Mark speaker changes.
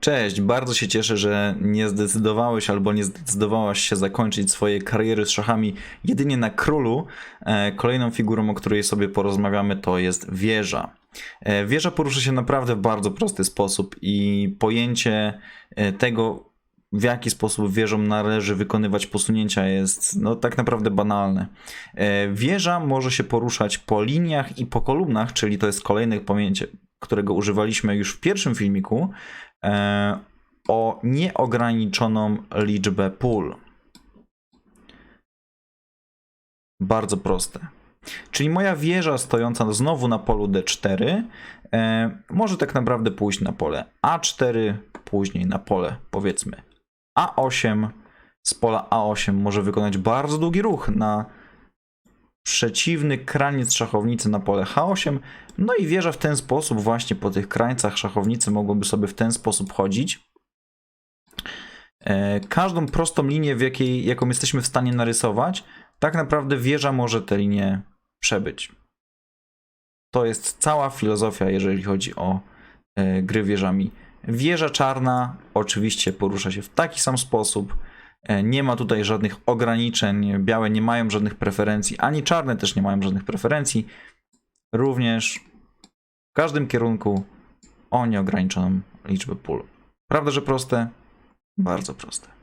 Speaker 1: Cześć, bardzo się cieszę, że nie zdecydowałeś albo nie zdecydowałaś się zakończyć swojej kariery z szachami jedynie na królu. E, Kolejną figurą, o której sobie porozmawiamy, to jest wieża. E, Wieża porusza się naprawdę w bardzo prosty sposób i pojęcie e, tego, w jaki sposób wieżą należy wykonywać posunięcia jest no, tak naprawdę banalne. Wieża może się poruszać po liniach i po kolumnach, czyli to jest kolejne pojęcie, którego używaliśmy już w pierwszym filmiku, e, o nieograniczoną liczbę pól. Bardzo proste. Czyli moja wieża stojąca znowu na polu D4 e, może tak naprawdę pójść na pole A4, później na pole powiedzmy A8. Z pola A8 może wykonać bardzo długi ruch na przeciwny kraniec szachownicy na pole H8. No i wieża w ten sposób, właśnie po tych krańcach szachownicy mogłoby sobie w ten sposób chodzić. E, Każdą prostą linię, w jakiej, jaką jesteśmy w stanie narysować, tak naprawdę wieża może tę linię przebyć. To jest cała filozofia, jeżeli chodzi o e, gry wieżami. Wieża czarna oczywiście porusza się w taki sam sposób. E, Nie ma tutaj żadnych ograniczeń. Białe nie mają żadnych preferencji, ani czarne też nie mają żadnych preferencji. Również w każdym kierunku o nieograniczoną liczbę pól. Prawda, że proste? Bardzo proste.